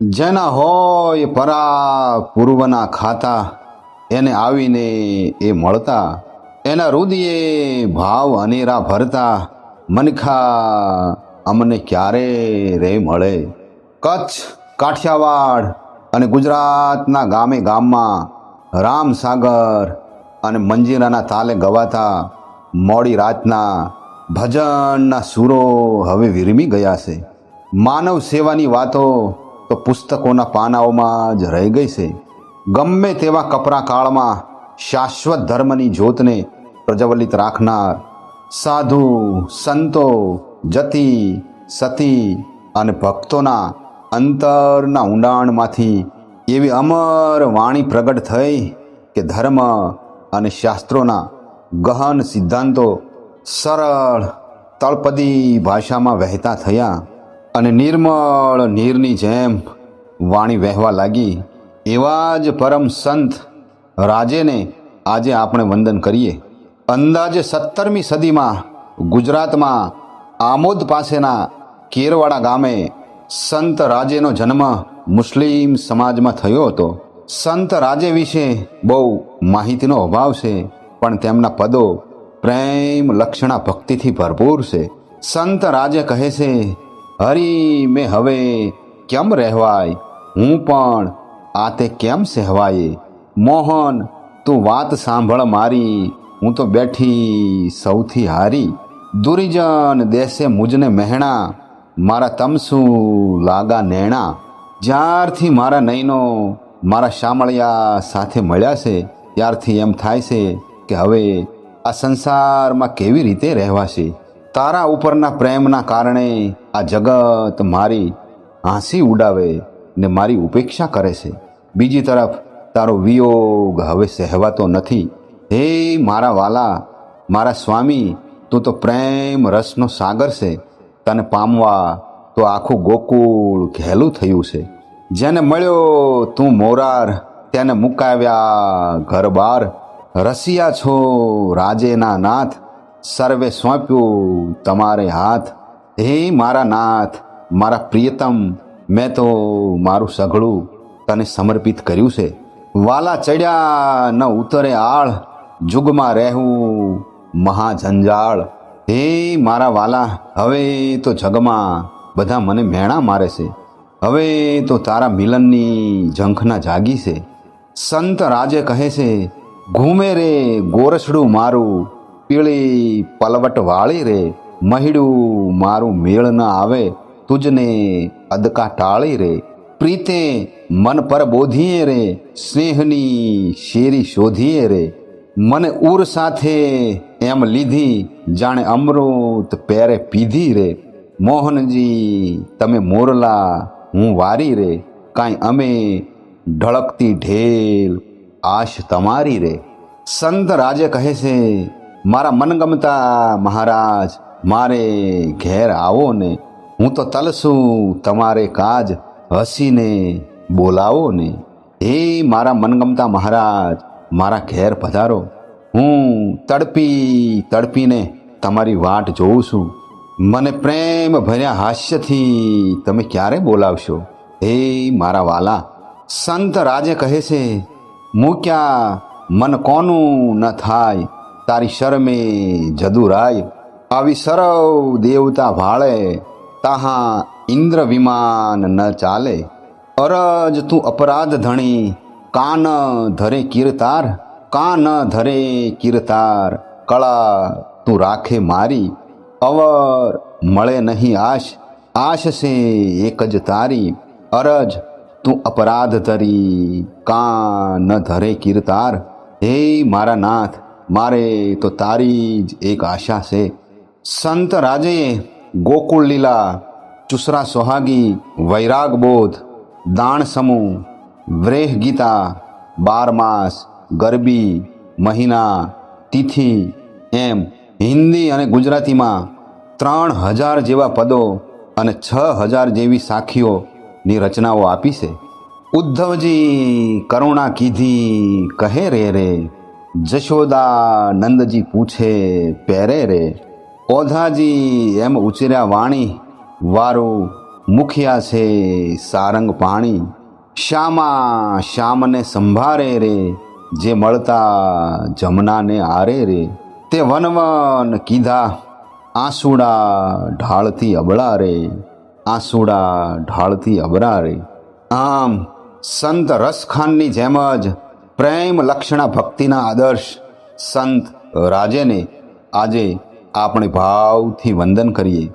જેના હોય પરા પૂર્વના ખાતા, એને આવીને એ મળતા, એના રુદિયે ભાવ અનેરા ભરતા, મનખા અમને ક્યારે રે મળે? કચ્છ, કાઠિયાવાડ અને ગુજરાતના ગામે ગામમાં રામસાગર અને મંજીરાના તાલે ગવાતા મોડી રાતના ભજનના સૂરો હવે વિરમી ગયા છે. માનવ સેવાની વાતો તો પુસ્તકોના પાનાઓમાં જ રહી ગઈ છે. ગમે તેવા કપરા કાળમાં શાશ્વત ધર્મની જ્યોતને પ્રજ્વલિત રાખનાર સાધુ, સંતો, જતી, સતી અને ભક્તોના અંતરના ઊંડાણમાંથી એવી અમર વાણી પ્રગટ થઈ કે ધર્મ અને શાસ્ત્રોના ગહન સિદ્ધાંતો સરળ, તળપદી ભાષામાં વહેતા થયા. અને નિર્મળ નીરની જેમ વાણી વહેવા લાગી, એવા જ પરમ સંત રાજેને આજે આપણે વંદન કરીએ. અંદાજે સત્તરમી સદીમાં ગુજરાતમાં આમોદ પાસેના કેરવાડા ગામે સંત રાજેનો જન્મ મુસ્લિમ સમાજમાં થયો હતો. સંત રાજે વિશે બહુ માહિતીનો અભાવ છે, પણ તેમના પદો પ્રેમ લક્ષણા ભક્તિથી ભરપૂર છે. સંત રાજે કહે છે હરી મેં હવે કેમ રહેવાય? હું પણ આ તે કેમ સહેવાય? મોહન, તું વાત સાંભળ મારી. હું તો બેઠી સૌથી હારી. દુરિજન દેશે મુજને મહેણા. મારા તમસુ લાગા નેણા. જ્યારથી મારા નયનો મારા શામળિયા સાથે મળ્યા છે, ત્યારથી એમ થાય છે કે હવે આ સંસારમાં કેવી રીતે રહેવાશે? તારા ઉપરના પ્રેમના કારણે આ જગત મારી હાંસી ઉડાવે ને મારી ઉપેક્ષા કરે છે. બીજી તરફ તારો વિયોગ હવે સહેવાતો નથી. હે મારા વાલા, મારા સ્વામી, તું તો પ્રેમ રસનો સાગર છે. તને પામવા તો આખું ગોકુળ ઘેલું થયું છે. જેને મળ્યો તું મોરાર, તેને મુકાવ્યા ઘર બાર રસિયા છો રાજેના નાથ સર્વે સોંપ્યું તમારે હાથ. હે મારા નાથ, મારા પ્રિયતમ, મેં તો મારું સઘળું તને સમર્પિત કર્યું છે. વાલા ચડ્યા ન ઉતરે આળ, જુગમાં રહેવું મહાજંજાળ હે મારા વાલા, હવે તો જગમાં બધા મને મેણા મારે છે. હવે તો તારા મિલનની ઝંખના જાગી છે. સંત રાજે કહે છે, ઘૂમે રે ગોરસડું મારું પીળી પલવટ વાળી રે, મહિડું મારું મેળ ન આવે, તુજને અદકા ટાળી રે. પ્રીતે મન પર બોધીએ રે, સ્નેહની શેરી શોધીએ રે. મને ઉર સાથે એમ લીધી, જાણે અમૃત પેરે પીધી રે. મોહનજી, તમે મોરલા, હું વારી રે. કાંઈ અમે ઢળકતી ઢેલ, આશ તમારી રે. સંત રાજે કહે છે મારા મનગમતા મહારાજ, મારે ઘેર આવો ને. હું તો તલસું તમારે કાજ હસીને બોલાવો ને. હે મારા મનગમતા મહારાજ, મારા ઘેર પધારો. હું તડપી તડપીને તમારી વાટ જોઉં છું. મને પ્રેમ ભર્યા હાસ્યથી તમે ક્યારે બોલાવશો? હે મારા વાલા, સંત રાજે કહે છે, મૂક્યા મન કોનું ન થાય. તારી શરમે જદુરાય, આવી સરવ દેવતા ભાળે તાહા ઇન્દ્ર વિમાન ન ચાલે. અરજ તું અપરાધ ધણી, કાન ધરે કીર્તાર, કાન ધરે કીર્તાર, કળા તું રાખે મારી. અવર મળે નહીં આશ આશ છે એક જ તારી. અરજ તું અપરાધ ધરી, કાન ધરે કીર્તાર. હે મારા નાથ મારે તો તારી જ એક આશા છે. સંત રાજે ગોકુળ લીલા, ચુસરા સોહાગી, વૈરાગ બોધ, દાણ સમૂહ, વ્રેહ ગીતા, બાર માસ, ગરબી, મહિના, તિથિ એમ હિન્દી અને ગુજરાતીમાં ત્રણ હજાર જેવા પદો અને છ હજાર જેવી સાખીઓની રચનાઓ આપી છે. ઉદ્ધવજી કરુણા કીધી કહે રે રે જશોદા નંદજી પૂછે, પહેરે રે? ઓધાજી, એમ ઉચર્યા વાણી, વારું મુખિયા છે સારંગ પાણી. શ્યામા, શ્યામને સંભારે રે, જે મળતા જમનાને આરે રે. તે વનવન કીધા, આંસુડા ઢાળથી અબળા રે, આંસુડા ઢાળથી અબરા રે. આમ, સંત રસખાનની જેમ જ પ્રેમ લક્ષણા ભક્તિના આદર્શ સંત રાજેને આજે આપણે ભાવથી વંદન કરીએ.